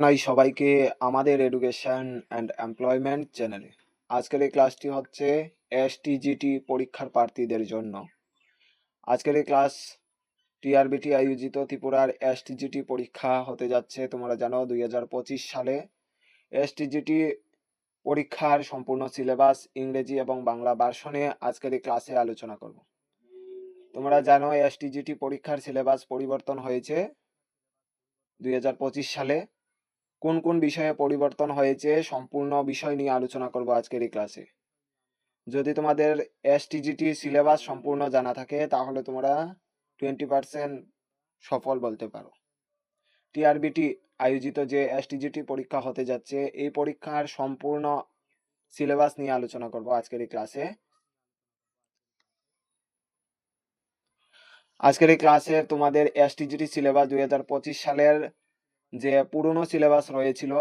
জানাই সবাইকে আমাদের এডুকেশন অ্যান্ড এমপ্লয়মেন্ট চ্যানেলে আজকের এই ক্লাসটি হচ্ছে এসটিজিটি পরীক্ষার প্রার্থীদের জন্য। আজকের এই ক্লাস টিআরবিটি আয়োজিত ত্রিপুরার এসটিজিটি পরীক্ষা হতে যাচ্ছে, তোমরা জানো, দুই হাজার পঁচিশ সালে। এসটিজিটি পরীক্ষার সম্পূর্ণ সিলেবাস ইংরেজি এবং বাংলা ভার্সনে আজকের এই ক্লাসে আলোচনা করব। তোমরা জানো এসটিজিটি পরীক্ষার সিলেবাস পরিবর্তন হয়েছে দুই হাজার পঁচিশ সালে। কোন কোন বিষয়ে পরিবর্তন হয়েছে সম্পূর্ণ বিষয় নিয়ে আলোচনা করব আজকের এই ক্লাসে যদি তোমাদের এসটিজিটি সিলেবাস সম্পূর্ণ জানা থাকে, তাহলে তোমরা টোয়েন্টি পার্সেন্ট সফল বলতে পারো। টিআরবিটি আয়োজিত যে এসটিজিটি পরীক্ষা হতে যাচ্ছে, এই পরীক্ষার সম্পূর্ণ সিলেবাস নিয়ে আলোচনা করব আজকের এই ক্লাসে আজকের এই ক্লাসে তোমাদের এসটিজিটি সিলেবাস দুই হাজার পঁচিশ সালের যে পুরনো সিলেবাস রয়েছিল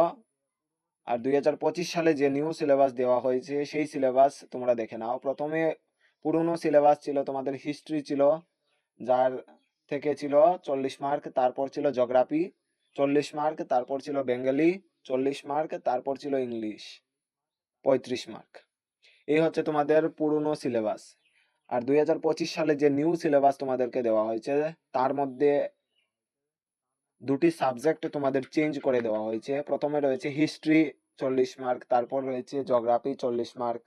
আর দুই হাজার পঁচিশ সালে যে নিউ সিলেবাস দেওয়া হয়েছে, সেই সিলেবাস তোমরা দেখে নাও। প্রথমে পুরনো সিলেবাস ছিল তোমাদের হিস্ট্রি ছিল, যার থেকে ছিল চল্লিশ মার্ক তারপর ছিল জোগ্রাফি চল্লিশ মার্ক তারপর ছিল বেঙ্গলি চল্লিশ মার্ক তারপর ছিল ইংলিশ পঁয়ত্রিশ মার্ক এই হচ্ছে তোমাদের পুরনো সিলেবাস আর দুই হাজার পঁচিশ সালে যে নিউ সিলেবাস তোমাদেরকে দেওয়া হয়েছে, তার মধ্যে দুটি সাবজেক্ট তোমাদের চেঞ্জ করে দেওয়া হয়েছে। প্রথমে রয়েছে হিস্ট্রি চল্লিশ মার্ক তারপর রয়েছে জোগ্রাফি চল্লিশ মার্ক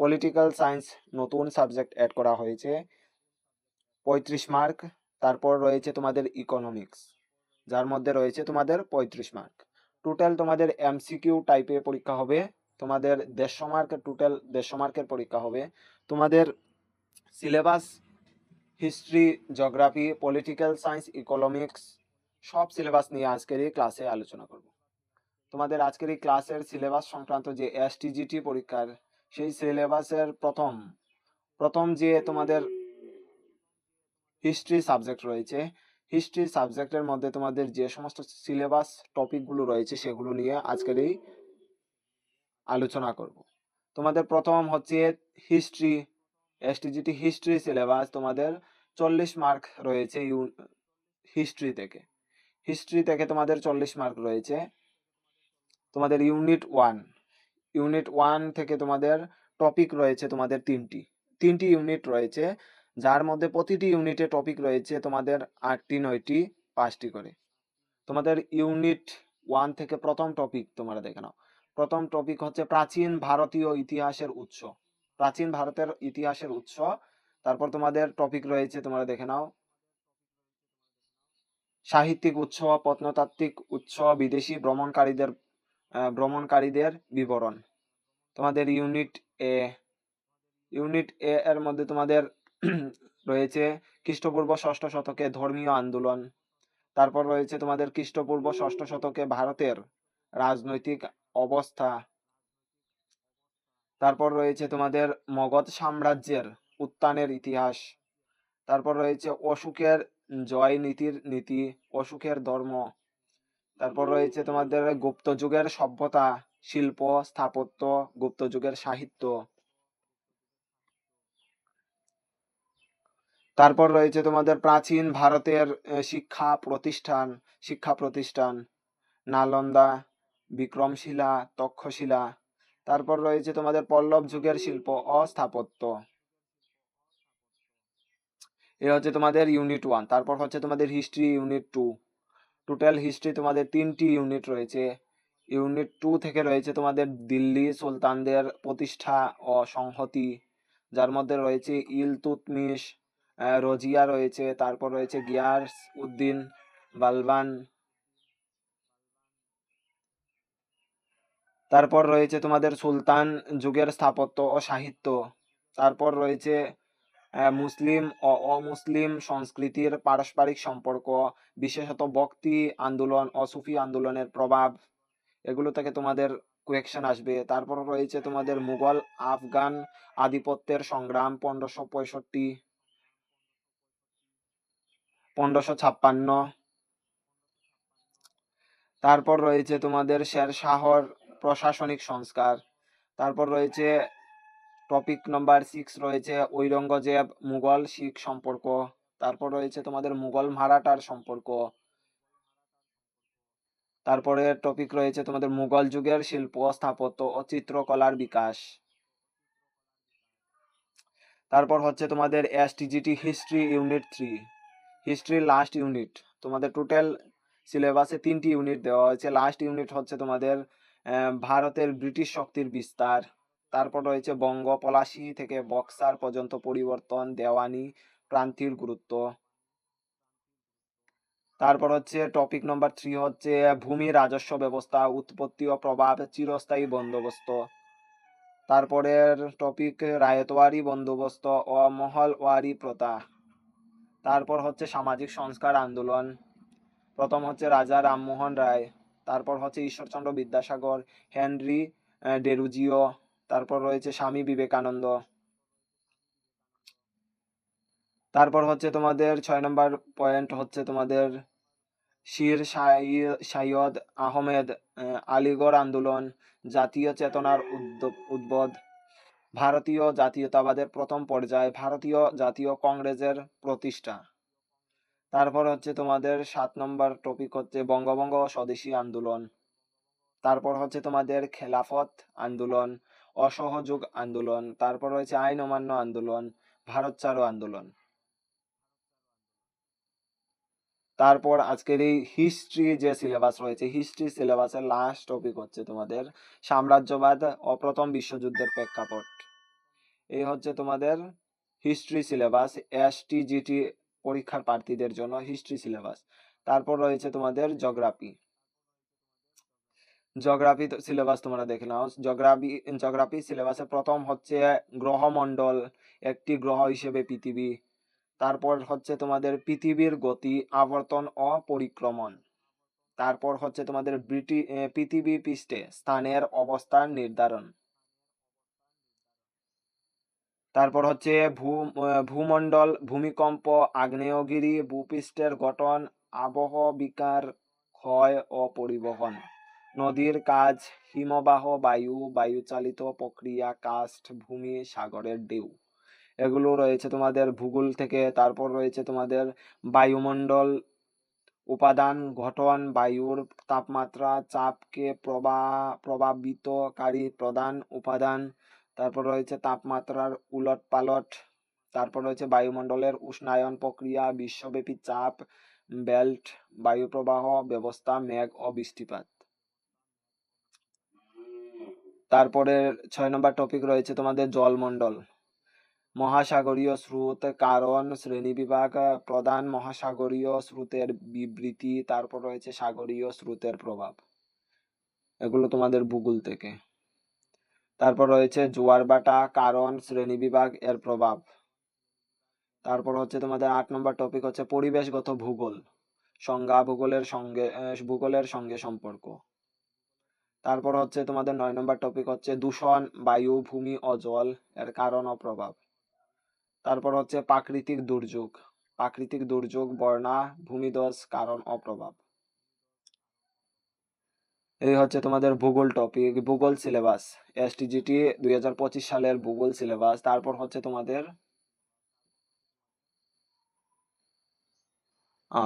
পলিটিক্যাল সায়েন্স নতুন সাবজেক্ট অ্যাড করা হয়েছে, পঁয়ত্রিশ মার্ক তারপর রয়েছে তোমাদের ইকোনমিক্স যার মধ্যে রয়েছে তোমাদের পঁয়ত্রিশ মার্ক টোটাল তোমাদের এমসিকিউ টাইপে পরীক্ষা হবে, তোমাদের দেড়শো মার্ক টোটাল দেড়শো মার্কের পরীক্ষা হবে। তোমাদের syllabus history geography political science economics সব সিলেবাস নিয়ে আজকের এই ক্লাসে আলোচনা করব। তোমাদের আজকের এই ক্লাসের সিলেবাস সংক্রান্ত যে এসটিজিটি পরীক্ষার সেই সিলেবাসের প্রথম প্রথম যে তোমাদের হিস্ট্রি সাবজেক্ট রয়েছে হিস্ট্রি সাবজেক্টের মধ্যে তোমাদের যে সমস্ত সিলেবাস টপিকগুলো রয়েছে সেগুলো নিয়ে আজকের এই আলোচনা করব। তোমাদের প্রথম হচ্ছে হিস্ট্রি এসটিজিটি হিস্ট্রি সিলেবাস তোমাদের চল্লিশ মার্ক রয়েছে ইউ হিস্ট্রি থেকে। হিস্ট্রি থেকে তোমাদের চল্লিশ মার্ক রয়েছে। তোমাদের ইউনিট ওয়ান ইউনিট ওয়ান থেকে তোমাদের টপিক রয়েছে তোমাদের তিনটি। তিনটি ইউনিট রয়েছে, যার মধ্যে প্রতিটি ইউনিটে টপিক রয়েছে তোমাদের আটটি, নয়টি, পাঁচটি করে। তোমাদের ইউনিট ওয়ান থেকে প্রথম টপিক তোমরা দেখে নাও। প্রথম টপিক হচ্ছে প্রাচীন ভারতীয় ইতিহাসের উৎস। প্রাচীন ভারতের ইতিহাসের উৎস। তারপর তোমাদের টপিক রয়েছে, তোমরা দেখে নাও। সাহিত্যিক উৎস প্রত্নতাত্ত্বিক উৎস বিদেশি ভ্রমণকারীদের ভ্রমণকারীদের বিবরণ। তোমাদের ইউনিট এ ইউনিট এ এর মধ্যে তোমাদের রয়েছে খ্রিস্টপূর্ব ষষ্ঠ শতকে ধর্মীয় আন্দোলন। তারপর রয়েছে তোমাদের খ্রিস্টপূর্ব ষষ্ঠ শতকে ভারতের রাজনৈতিক অবস্থা। তারপর রয়েছে তোমাদের মগধ সাম্রাজ্যের উত্থানের ইতিহাস। তারপর রয়েছে অশোকের জয় নীতির নীতি, অসুখের ধর্ম। তারপর রয়েছে তোমাদের গুপ্ত যুগের সভ্যতা, শিল্প, স্থাপত্য, গুপ্ত যুগের সাহিত্য। তারপর রয়েছে তোমাদের প্রাচীন ভারতের শিক্ষা প্রতিষ্ঠান শিক্ষা প্রতিষ্ঠান। নালন্দা, বিক্রমশিলা, তক্ষশিলা। তারপর রয়েছে তোমাদের পল্লব যুগের শিল্প ও স্থাপত্য এ হচ্ছে তোমাদের ইউনিট ওয়ান তারপর হচ্ছে তোমাদের history unit two total history তোমাদের তিনটি ইউনিট রয়েছে। ইউনিট টু থেকে রয়েছে তোমাদের দিল্লি সুলতানদের প্রতিষ্ঠা ও সংহতি, যার মধ্যে রয়েছে ইলতুতমিশ রোজিয়া রয়েছে, তারপর রয়েছে গিয়াস উদ্দিন, বালবান। তারপর রয়েছে তোমাদের সুলতান যুগের স্থাপত্য ও সাহিত্য। তারপর রয়েছে মুসলিম ও অমুসলিম সংস্কৃতির পারস্পরিক সম্পর্ক, বিশেষত ভক্তি আন্দোলন ও সুফি আন্দোলনের প্রভাব, এগুলো থেকে তোমাদের কোয়েকশন আসবে। তারপর রয়েছে তোমাদের মুঘল, আফগান আধিপত্যের সংগ্রাম, পনেরোশো পঁয়ষট্টি, পনেরোশো ছাপ্পান্ন। তারপর রয়েছে তোমাদের শের শাহর প্রশাসনিক সংস্কার। তারপর রয়েছে টপিক নাম্বার সিক্স রয়েছে ঔরঙ্গজেব মুঘল শিখ সম্পর্ক। তারপর রয়েছে তোমাদের মুঘল মারাঠার সম্পর্ক। তারপরে টপিক রয়েছে তোমাদের মুঘল যুগের শিল্প স্থাপত্য ও চিত্রকলার বিকাশ। তারপর হচ্ছে তোমাদের STGT history unit three history last unit তোমাদের টোটাল সিলেবাসে তিনটি ইউনিট দেওয়া হয়েছে। লাস্ট ইউনিট হচ্ছে তোমাদের ভারতের ব্রিটিশ শক্তির বিস্তার। তারপর রয়েছে বঙ্গ পলাশি থেকে বক্সার পর্যন্ত পরিবর্তন, দেওয়ানি প্রান্তির গুরুত্ব। তারপর হচ্ছে টপিক নম্বর থ্রি হচ্ছে ভূমি রাজস্ব ব্যবস্থা, উৎপত্তি ও প্রভাব, চিরস্থায়ী বন্দোবস্ত। তারপরের টপিক রায়তওয়ারি বন্দোবস্ত ও মহলওয়ারি প্রথা। তারপর হচ্ছে সামাজিক সংস্কার আন্দোলন। প্রথম হচ্ছে রাজা রামমোহন রায়। তারপর হচ্ছে ঈশ্বরচন্দ্র বিদ্যাসাগর, হেনরি ডেরুজিও। তারপর রয়েছে স্বামী বিবেকানন্দ। তারপর হচ্ছে তোমাদের ছয় নম্বর পয়েন্ট হচ্ছে তোমাদের শির সাই- সাইয়দ আহমেদ আলিগড় আন্দোলন, জাতীয় চেতনার উদ্বোধ, ভারতীয় জাতীয়তাবাদের প্রথম পর্যায়ে, ভারতীয় জাতীয় কংগ্রেসের প্রতিষ্ঠা। তারপর হচ্ছে তোমাদের সাত নম্বর টপিক হচ্ছে বঙ্গভঙ্গ স্বদেশী আন্দোলন। তারপর হচ্ছে তোমাদের খেলাফত আন্দোলন অসহযোগ আন্দোলন, তারপর রয়েছে আইন অমান্য আন্দোলন, ভারত ছাড়ো আন্দোলন। তারপর আজকের এই হিস্ট্রি যে সিলেবাস রয়েছে হিস্ট্রি সিলেবাসের লাস্ট টপিক হচ্ছে তোমাদের সাম্রাজ্যবাদ ও প্রথম বিশ্বযুদ্ধের প্রেক্ষাপট। এই হচ্ছে তোমাদের হিস্ট্রি সিলেবাস এস এসটিজিটি পরীক্ষার প্রার্থীদের জন্য হিস্ট্রি সিলেবাস তারপর রয়েছে তোমাদের জিওগ্রাফি জিওগ্রাফি সিলেবাস তোমরা দেখে নাও। জিওগ্রাফি জিওগ্রাফি সিলেবাসে প্রথম হচ্ছে গ্রহমণ্ডল, একটি গ্রহ হিসেবে পৃথিবী। তারপর হচ্ছে তোমাদের পৃথিবীর গতি, আবর্তন ও পরিক্রমণ তারপর হচ্ছে তোমাদের ব্রিটি পৃথিবী পৃষ্ঠে স্থানের অবস্থান নির্ধারণ। তারপর হচ্ছে ভূ ভূমণ্ডল, ভূমিকম্প, আগ্নেয়গিরি, ভূপৃষ্ঠের গঠন, আবহ বিকার, ক্ষয় ও পরিবহন। নদীর কাজ, হিমবাহ, বায়ু, বায়ুচালিত প্রক্রিয়া, কাস্ট, ভূমি, সাগরের ঢেউ। এগুলো রয়েছে তোমাদের ভূগোল থেকে, তারপর রয়েছে তোমাদের বায়ুমণ্ডল উপাদান, গঠন, বায়ুর তাপমাত্রা, চাপকে প্রবাহ প্রভাবিতকারী প্রধান উপাদান, তারপর রয়েছে তাপমাত্রার উলট পালট তারপর রয়েছে বায়ুমণ্ডলের উষ্ণায়ন প্রক্রিয়া, বিশ্বব্যাপী চাপ, বেল্ট, বায়ুপ্রবাহ, ব্যবস্থা, মেঘ ও বৃষ্টিপাত। তারপরে ছয় নম্বর টপিক রয়েছে তোমাদের জলমণ্ডল। মহাসাগরীয় স্রোত কারণ, শ্রেণীবিভাগ, প্রধান মহাসাগরীয় স্রোতের বিবৃতি, তারপর রয়েছে সাগরীয় স্রোতের প্রভাব। এগুলো তোমাদের ভূগোল থেকে। তারপর রয়েছে জোয়ার ভাটা কারণ, শ্রেণীবিভাগ, এর প্রভাব। তারপর হচ্ছে তোমাদের আট নম্বর টপিক হচ্ছে পরিবেশগত ভূগোল। সংজ্ঞা ভূগোলের সঙ্গে ভূগোলের সঙ্গে সম্পর্ক। তারপর হচ্ছে তোমাদের নয় নম্বর টপিক হচ্ছে দূষণ, বায়ু, ভূমি ও জল এর কারণ ও প্রভাব। তারপর হচ্ছে প্রাকৃতিক দুর্যোগ। প্রাকৃতিক দুর্যোগ, বন্যা, ভূমিধস, কারণ ও প্রভাব। এই হচ্ছে তোমাদের ভূগোল টপিক ভূগোল সিলেবাস এসটিজিটি দুই হাজার পঁচিশ সালের ভূগোল সিলেবাস তারপর হচ্ছে তোমাদের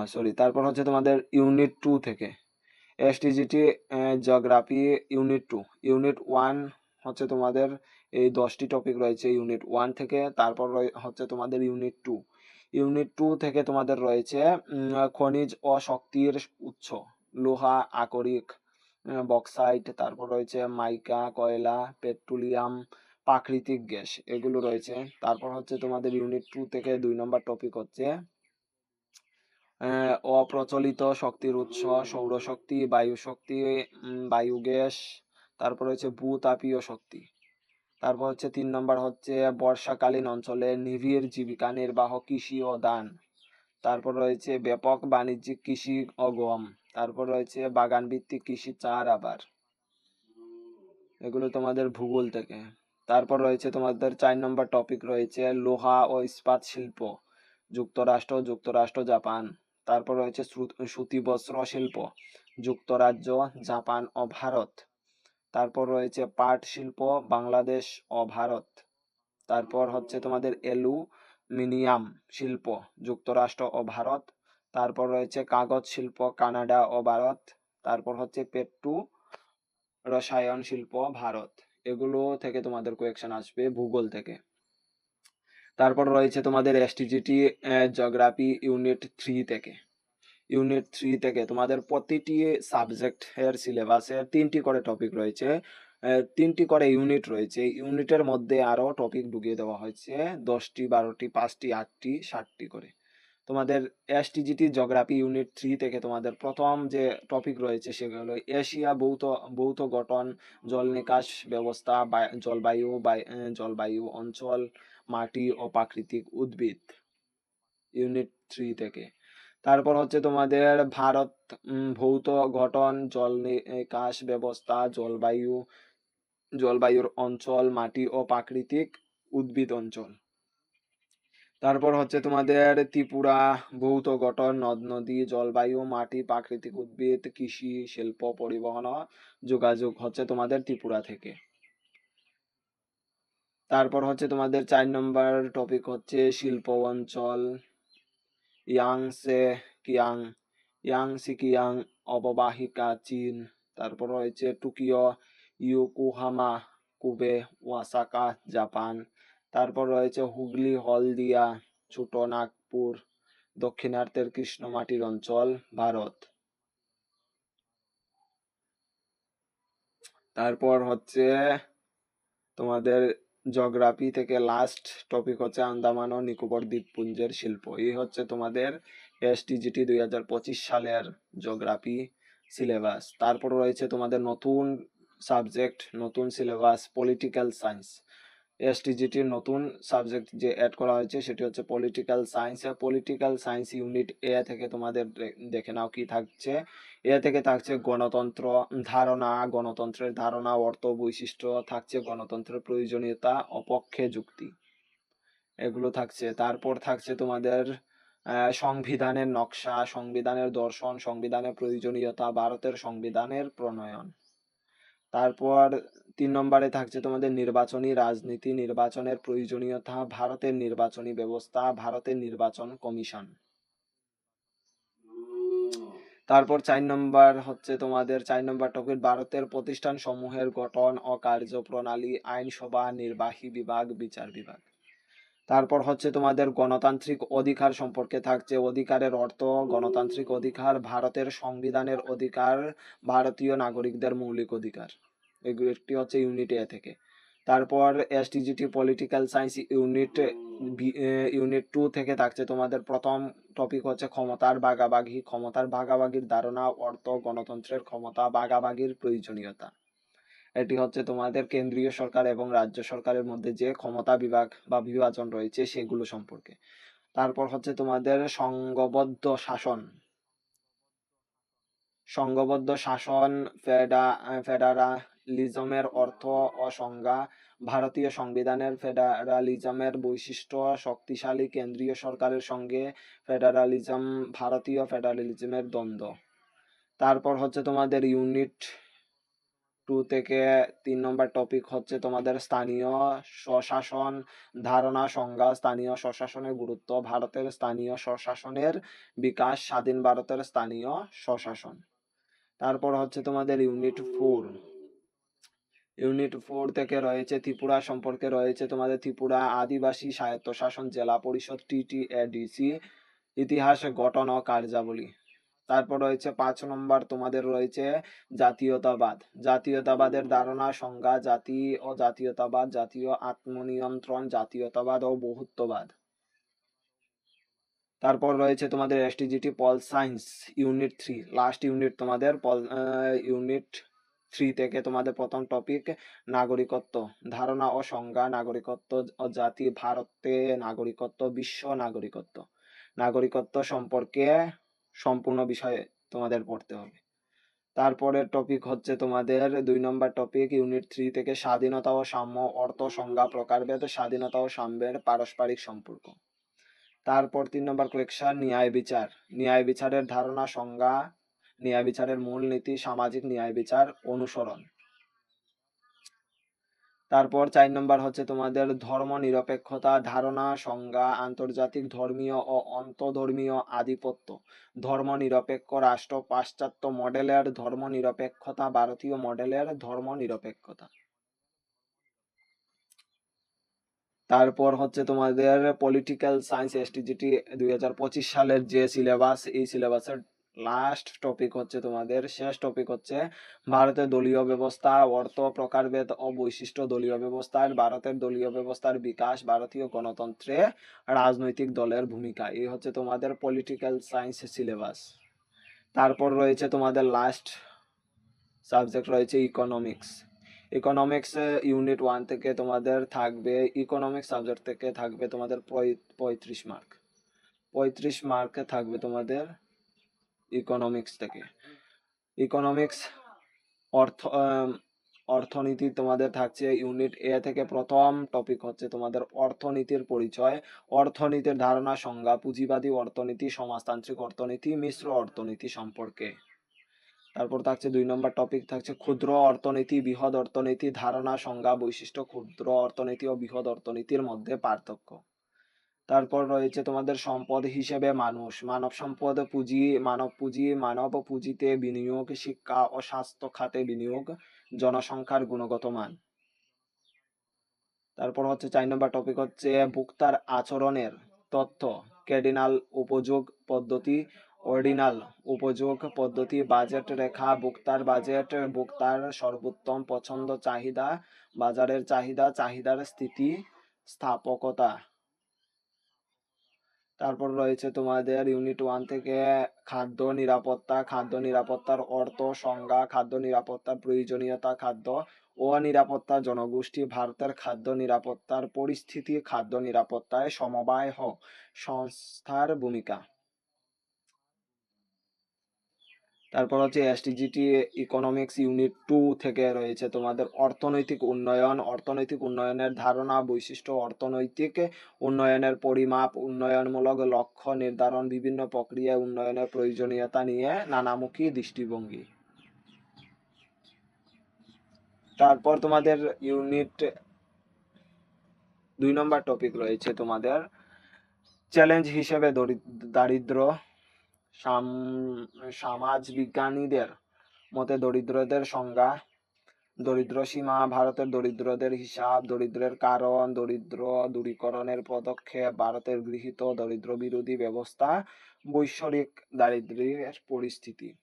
সরি তারপর হচ্ছে তোমাদের ইউনিট টু থেকে। STGT geography unit two unit one হচ্ছে তোমাদের এই দশটি টপিক রয়েছে ইউনিট ওয়ান থেকে তারপর হচ্ছে তোমাদের ইউনিট টু ইউনিট টু থেকে তোমাদের রয়েছে খনিজ ও শক্তির উৎস, লোহা, আকরিক বক্সাইট তারপর রয়েছে মাইকা, কয়লা, পেট্রোলিয়াম, প্রাকৃতিক গ্যাস, এগুলো রয়েছে। তারপর হচ্ছে তোমাদের ইউনিট টু থেকে দুই নম্বর টপিক হচ্ছে অপ্রচলিত শক্তির উৎস, সৌরশক্তি বায়ু শক্তি বায়ু গ্যাস, তারপর হচ্ছে ভূতাপীয় শক্তি। তারপর হচ্ছে তিন নম্বর হচ্ছে বর্ষাকালীন অঞ্চলে নিবিড় জীবিকা নির্বাহ, কৃষি ও দান। তারপর রয়েছে ব্যাপক বাণিজ্যিক কৃষি ও গম। তারপর রয়েছে বাগান ভিত্তিক কৃষি, চার আবার। এগুলো তোমাদের ভূগোল থেকে। তারপর রয়েছে তোমাদের চার নম্বর টপিক রয়েছে লোহা ও ইস্পাত শিল্প, যুক্তরাষ্ট্র যুক্তরাষ্ট্র, জাপান। তারপর রয়েছে সুতি বস্ত্র শিল্প, যুক্তরাজ্য, জাপান ও ভারত। তারপর রয়েছে পাট শিল্প, বাংলাদেশ ও ভারত। তারপর হচ্ছে তোমাদের অ্যালুমিনিয়াম শিল্প, যুক্তরাষ্ট্র ও ভারত। তারপর রয়েছে কাগজ শিল্প, কানাডা ও ভারত। তারপর হচ্ছে পেট্রু রসায়ন শিল্প, ভারত। এগুলো থেকে তোমাদের কোয়েকশন আসবে ভূগোল থেকে। তারপর রয়েছে তোমাদের এসটিজিটি জিওগ্রাফি ইউনিট থ্রি থেকে। ইউনিট থ্রি থেকে তোমাদের প্রতিটি সাবজেক্টের সিলেবাসে তিনটি করে টপিক রয়েছে তিনটি করে ইউনিট রয়েছে। ইউনিটের মধ্যে আরও টপিক ঢুকিয়ে দেওয়া হয়েছে, দশটি, বারোটি, পাঁচটি, আটটি, ষাটটি করে। তোমাদের এসটিজিটি জিওগ্রাফি ইউনিট থ্রি থেকে তোমাদের প্রথম যে টপিক রয়েছে সেগুলো এশিয়া ভৌত ভৌত গঠন, জল নিকাশ ব্যবস্থা বায়- জলবায়ু বায়- জলবায়ু অঞ্চল মাটি ও প্রাকৃতিক উদ্ভিদ ইউনিট থ্রি থেকে। তারপর হচ্ছে তোমাদের ভারত ভৌত গঠন, জল নিকাশ ব্যবস্থা, জলবায়ু, জলবায়ুর অঞ্চল, মাটি ও প্রাকৃতিক উদ্ভিদ অঞ্চল। তারপর হচ্ছে তোমাদের ত্রিপুরা, ভৌত গঠন, নদ, নদী, জলবায়ু, মাটি, প্রাকৃতিক উদ্ভিদ, কৃষি, শিল্প, পরিবহন, যোগাযোগ হচ্ছে তোমাদের ত্রিপুরা থেকে। তারপর হচ্ছে তোমাদের চার নম্বর টপিক হচ্ছে শিল্প অঞ্চল। ইয়াংসে কিয়াং ইয়াংসি কিয়াং, অববাহিকা চীন। তারপর রয়েছে Tokyo, Yokohama, Kobe, Osaka, Japan. তারপর রয়েছে হুগলি, হলদিয়া ছোট নাগপুর দক্ষিণার্থের কৃষ্ণমাটির অঞ্চল, ভারত। তারপর হচ্ছে তোমাদের জিওগ্রাফি থেকে লাস্ট টপিক হচ্ছে আন্দামান ও নিকোবর দ্বীপপুঞ্জের শিল্প। এই হচ্ছে তোমাদের এসটিজিটি দুই হাজার পঁচিশ সালের জিওগ্রাফি সিলেবাস তারপর রয়েছে তোমাদের নতুন সাবজেক্ট নতুন সিলেবাস পলিটিক্যাল সায়েন্স এসটিজিটির নতুন সাবজেক্ট যে অ্যাড করা হয়েছে, সেটি হচ্ছে political science political science unit A থেকে তোমাদের দেখে নাও কি থাকছে। এ থেকে থাকছে গণতন্ত্র ধারণা। গণতন্ত্রের ধারণা, অর্থ বৈশিষ্ট্য থাকছে, গণতন্ত্রের প্রয়োজনীয়তা, অপক্ষে যুক্তি। এগুলো থাকছে। তারপর থাকছে তোমাদের সংবিধানের নকশা, সংবিধানের দর্শন, সংবিধানের প্রয়োজনীয়তা, ভারতের সংবিধানের প্রণয়ন। তারপর তিন নম্বরে থাকছে তোমাদের নির্বাচনী রাজনীতি, নির্বাচনের প্রয়োজনীয়তা, ভারতের নির্বাচনী ব্যবস্থা, ভারতের নির্বাচন কমিশন। তারপর চার নম্বর হচ্ছে তোমাদের, চার নম্বর টপিক ভারতের প্রতিষ্ঠান সমূহের গঠন ও কার্যপ্রণালী আইনসভা, নির্বাহী বিভাগ, বিচার বিভাগ। তারপর হচ্ছে তোমাদের গণতান্ত্রিক অধিকার সম্পর্কে থাকছে, অধিকারের অর্থ, গণতান্ত্রিক অধিকার, ভারতের সংবিধানের অধিকার, ভারতীয় নাগরিকদের মৌলিক অধিকার। একটি হচ্ছে ইউনিট এ থেকে। তারপর STGT political science unit unit two থেকে থাকছে তোমাদের প্রথম টপিক হচ্ছে ক্ষমতার ভাগাভাগি। ক্ষমতার ভাগাভাগির ধারণা, অর্থ, গণতন্ত্রের ক্ষমতা, ভাগাভাগির প্রয়োজনীয়তা। এটি হচ্ছে তোমাদের কেন্দ্রীয় সরকার এবং রাজ্য সরকারের মধ্যে যে ক্ষমতা বিভাগ বা বিভাজন রয়েছে সেগুলো সম্পর্কে। তারপর হচ্ছে তোমাদের সংঘবদ্ধ শাসন। সংঘবদ্ধ শাসন ফেডা ফেডারালিজমের অর্থ ও সংজ্ঞা ভারতীয় সংবিধানের ফেডারালিজমের বৈশিষ্ট্য শক্তিশালী কেন্দ্রীয় সরকারের সঙ্গে ফেডারালিজম, ভারতীয় ফেডারালিজমের দ্বন্দ্ব। তারপর হচ্ছে তোমাদের ইউনিট টু থেকে তিন নম্বর টপিক হচ্ছে তোমাদের স্থানীয় স্বশাসন ধারণা, সংজ্ঞা, স্থানীয় স্বশাসনের গুরুত্ব, ভারতের স্থানীয় স্বশাসনের বিকাশ, স্বাধীন ভারতের স্থানীয় স্বশাসন। তারপর হচ্ছে তোমাদের ইউনিট ফোর। ইউনিট ফোর থেকে রয়েছে ত্রিপুরা সম্পর্কে রয়েছে তোমাদের ত্রিপুরা আদিবাসী স্বায়ত্তশাসন জেলা পরিষদ টিটিএডিসি ইতিহাস গঠন ও কার্যাবলী। তারপর রয়েছে পাঁচ নম্বর তোমাদের রয়েছে জাতীয়তাবাদ। জাতীয়তাবাদের ধারণা সংজ্ঞা জাতি ও জাতীয়তাবাদ, জাতীয় আত্মনিয়ন্ত্রণ, জাতীয়তাবাদ ও বহুত্ববাদ। তারপর রয়েছে তোমাদের STGT, pol science unit three. Last unit তোমাদের পল ইউনিট থ্রি থেকে তোমাদের প্রথম টপিক নাগরিকত্ব। ধারণা ও সংজ্ঞা, নাগরিকত্ব, ও জাতি, ভারতে নাগরিকত্ব, বিশ্ব নাগরিকত্ব। নাগরিকত্ব সম্পর্কে সম্পূর্ণ বিষয়ে তোমাদের পড়তে হবে। তারপরের টপিক হচ্ছে তোমাদের দুই নম্বর টপিক ইউনিট থ্রি থেকে স্বাধীনতা ও সাম্য, অর্থ, সংজ্ঞা, প্রকারভেদ, স্বাধীনতা ও সাম্যের পারস্পরিক সম্পর্ক। তারপর তিন নম্বর কোয়েকশন ন্যায় বিচার। ন্যায় বিচারের ধারণা, সংজ্ঞা ন্যায় বিচারের মূলনীতি সামাজিক ন্যায় বিচার অনুসরণ। তারপর চার নম্বর হচ্ছে তোমাদের ধর্ম নিরপেক্ষতা, ধারণা, সংজ্ঞা, আন্তর্জাতিক ধর্মীয় ও অন্তধর্মীয় আধিপত্য। ধর্ম নিরপেক্ষ রাষ্ট্র পাশ্চাত্য মডেলের ধর্ম নিরপেক্ষতা, ভারতীয় মডেলের ধর্ম নিরপেক্ষতা। তারপর হচ্ছে তোমাদের পলিটিক্যাল সায়েন্স এসটিজিটি দুই হাজার পঁচিশ সালের যে সিলেবাস এই সিলেবাসের লাস্ট টপিক হচ্ছে তোমাদের, শেষ টপিক হচ্ছে ভারতের দলীয় ব্যবস্থা, অর্থ প্রকারভেদ ও বৈশিষ্ট্য দলীয় ব্যবস্থার, ভারতের দলীয় ব্যবস্থার বিকাশ ভারতীয় গণতন্ত্রে রাজনৈতিক দলের ভূমিকা। এই হচ্ছে তোমাদের পলিটিক্যাল সায়েন্স সিলেবাস তারপর রয়েছে তোমাদের লাস্ট সাবজেক্ট রয়েছে ইকোনমিক্স ইকোনমিক্স ইউনিট ওয়ান থেকে তোমাদের থাকবে ইকোনমিক্স সাবজেক্ট থেকে থাকবে তোমাদের পঁয়ত্রিশ মার্ক পঁয়ত্রিশ মার্কে থাকবে তোমাদের ইকোনমিক্স থেকে। ইকোনমিক্স অর্থ অর্থনীতি তোমাদের থাকছে ইউনিট এ থেকে প্রথম টপিক হচ্ছে তোমাদের অর্থনীতির পরিচয়। অর্থনীতির ধারণা সংজ্ঞা, পুঁজিবাদী অর্থনীতি, সমাজতান্ত্রিক অর্থনীতি, মিশ্র অর্থনীতি সম্পর্কে। তারপর থাকছে দুই নম্বর টপিক থাকছে ক্ষুদ্র অর্থনীতি, বৃহৎ অর্থনীতি, ধারণা সংজ্ঞা, বৈশিষ্ট্য, ক্ষুদ্র অর্থনীতি ও বৃহৎ অর্থনীতির মধ্যে পার্থক্য। তারপর রয়েছে তোমাদের সম্পদ হিসেবে মানুষ। মানব সম্পদ পুঁজি, মানব পুঁজি, মানব পুঁজিতে বিনিয়োগ, শিক্ষা ও স্বাস্থ্য খাতে বিনিয়োগ, জনসংখ্যার গুণগত মান। তারপর হচ্ছে চার নম্বর টপিক হচ্ছে ভোক্তার আচরণের তথ্য। ক্যাডিনাল উপযোগ পদ্ধতি অর্ডিনাল উপযোগ পদ্ধতি বাজেট রেখা, ভোক্তার বাজেট ভোক্তার সর্বোত্তম পছন্দ চাহিদা, বাজারের চাহিদা, চাহিদার স্থিতি, স্থাপকতা। তারপর রয়েছে তোমাদের ইউনিট ওয়ান থেকে খাদ্য নিরাপত্তা, খাদ্য নিরাপত্তার অর্থ সংজ্ঞা, খাদ্য নিরাপত্তার প্রয়োজনীয়তা, খাদ্য ও নিরাপত্তা জনগোষ্ঠী, ভারতের খাদ্য নিরাপত্তার পরিস্থিতি, খাদ্য নিরাপত্তায় সমবায় সংস্থার ভূমিকা। তারপর হচ্ছে এসটিজিটি ইকোনমিক্স ইউনিট টু থেকে রয়েছে তোমাদের অর্থনৈতিক উন্নয়ন। অর্থনৈতিক উন্নয়নের ধারণা, বৈশিষ্ট্য, অর্থনৈতিক উন্নয়নের পরিমাপ, উন্নয়নমূলক লক্ষ্য নির্ধারণ, বিভিন্ন প্রক্রিয়া উন্নয়নের প্রয়োজনীয়তা নিয়ে নানামুখী দৃষ্টিভঙ্গি। তারপর তোমাদের ইউনিট দুই নম্বর টপিক রয়েছে তোমাদের। চ্যালেঞ্জ হিসেবে দরি- দারিদ্র সাম- সমাজ বিজ্ঞানীদের মতে দরিদ্রদের সংজ্ঞা দরিদ্র সীমা ভারতের দরিদ্রদের হিসাব, দরিদ্রের কারণ, দরিদ্র দূরীকরণের পদক্ষেপ, ভারতের গৃহীত দরিদ্র বিরোধী ব্যবস্থা, বৈশ্বরিক দারিদ্র্যের পরিস্থিতি।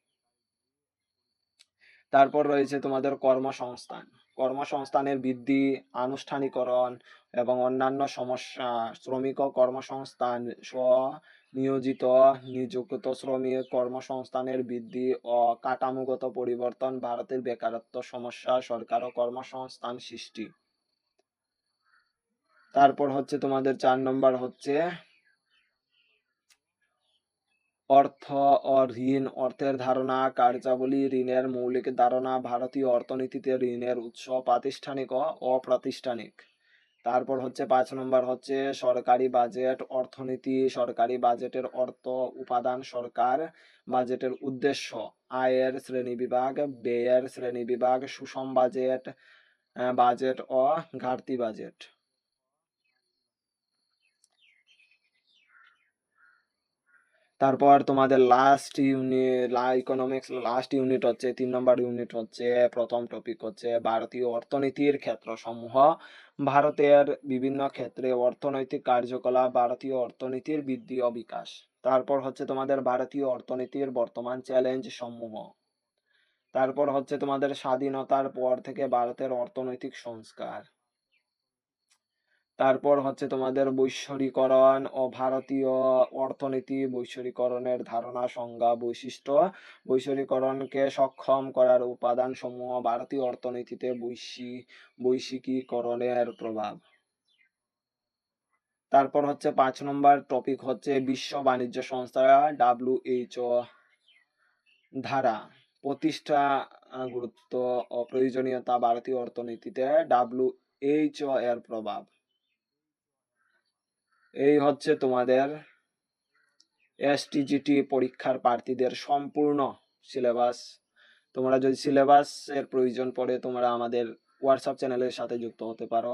তারপর রয়েছে তোমাদের কর্মসংস্থান। কর্মসংস্থানের বৃদ্ধি, আনুষ্ঠানিকরণ এবং অন্যান্য সমস্যা, শ্রমিক কর্মসংস্থান স্ব নিয়োজিত, নিযুক্ত শ্রমিক কর্মসংস্থানের বৃদ্ধি ও কাঠামোগত পরিবর্তন ভারতের বেকারত্ব সমস্যা, সরকার ও কর্মসংস্থান সৃষ্টি। তারপর হচ্ছে তোমাদের চার নম্বর হচ্ছে অর্থ ও ঋণ, অর্থের ধারণা, কার্যাবলী, ঋণের মৌলিক ধারণা, ভারতীয় অর্থনীতিতে ঋণের উৎস প্রাতিষ্ঠানিক ও অপ্রাতিষ্ঠানিক। তারপর হচ্ছে পাঁচ নম্বর হচ্ছে সরকারি বাজেট অর্থনীতি, সরকারি বাজেটের অর্থ উপাদান সরকার বাজেটের উদ্দেশ্য। আয়ের শ্রেণীবিভাগ ব্যয়ের শ্রেণীবিভাগ সুষম বাজেট বাজেট ও ঘাটতি বাজেট তারপর তোমাদের last unit economics last unit হচ্ছে, তিন নম্বর ইউনিট হচ্ছে, প্রথম টপিক হচ্ছে ভারতীয় অর্থনীতির ক্ষেত্রসমূহ। ভারতের বিভিন্ন ক্ষেত্রে অর্থনৈতিক কার্যকলাপ, ভারতীয় অর্থনীতির বৃদ্ধি ও বিকাশ। তারপর হচ্ছে তোমাদের ভারতীয় অর্থনীতির বর্তমান চ্যালেঞ্জ সমূহ। তারপর হচ্ছে তোমাদের স্বাধীনতার পর থেকে ভারতের অর্থনৈতিক সংস্কার। তারপর হচ্ছে তোমাদের বৈশ্বরীকরণ ও ভারতীয় অর্থনীতি, বৈশ্বরীকরণের ধারণা, সংজ্ঞা, বৈশিষ্ট্য। বৈশ্বরীকরণকে সক্ষম করার উপাদান সমূহ ভারতীয় অর্থনীতিতে বৈশ্বিক বৈশ্বিকীকরণের প্রভাব। তারপর হচ্ছে পাঁচ নম্বর টপিক হচ্ছে বিশ্ব বাণিজ্য সংস্থা ডাব্লিউএইচও ধারা। প্রতিষ্ঠা গুরুত্ব ও প্রয়োজনীয়তা ভারতীয় অর্থনীতিতে ডাব্লিউএইচও এর প্রভাব। এই হচ্ছে তোমাদের এসটিজিটি পরীক্ষার প্রার্থীদের সম্পূর্ণ সিলেবাস তোমরা যদি সিলেবাসের প্রয়োজন পড়ে, তোমরা আমাদের হোয়াটসঅ্যাপ চ্যানেলের সাথে যুক্ত হতে পারো।